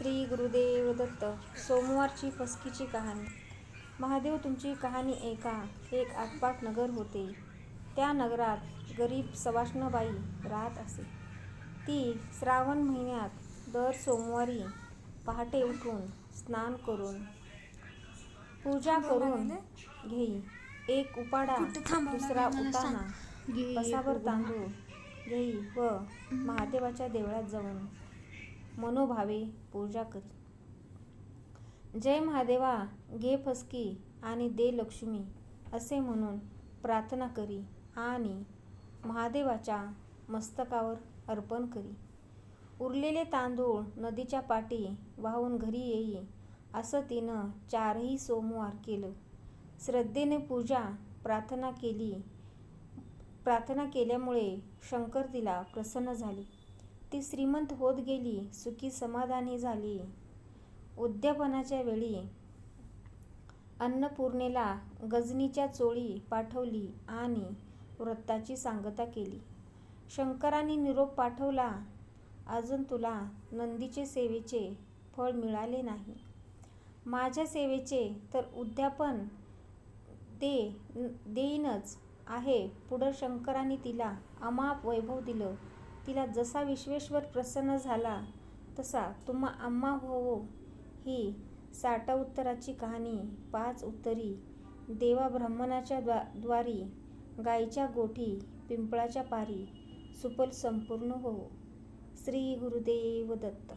श्री गुरुदेव दत्त सोमवारची फसकीची कहाणी. महादेव तुमची कहाणी ऐका. एक आटपाट नगर होते. त्या नगरात गरीब सवाष्णबाई राहत असे. ती श्रावण महिन्यात दर सोमवारी पहाटे उठून स्नान करून पूजा करून घेई. एक उपाडा दुसरा उताना बसाभर तांदूळ घेई व महादेवाच्या देवळात जाऊन मनोभावे पूजा करी. जय महादेवा घे फसकी आणि दे लक्ष्मी असे म्हणून प्रार्थना करी आणि महादेवाच्या मस्तकावर अर्पण करी. उरलेले तांदूळ नदीच्या पाठी वाहून घरी येई असं तिनं चारही सोमवार केलं. श्रद्धेने पूजा प्रार्थना केली. प्रार्थना केल्यामुळे शंकर तिला प्रसन्न झाली. ती श्रीमंत होत गेली सुखी समाधानी झाली. उद्यापनाच्या वेळी अन्नपूर्णेला गजनीच्या चोळी पाठवली आणि व्रताची सांगता केली. शंकराने निरोप पाठवला अजून तुला नंदीचे सेवेचे फळ मिळाले नाही. माझ्या सेवेचे तर उद्यापन ते देईनच आहे पुढं शंकराने तिला अमाप वैभव दिलं. तिला जसा विश्वेश्वर प्रसन्न झाला तसा तुम्हा आम्हा होवो ही साठा उत्तराची कहाणी पाच उत्तरी देवा ब्राह्मणाच्या द्वा द्वारी गायीच्या गोठी पिंपळाच्या पारी सुफल संपूर्ण होवो. श्री गुरुदेव दत्त.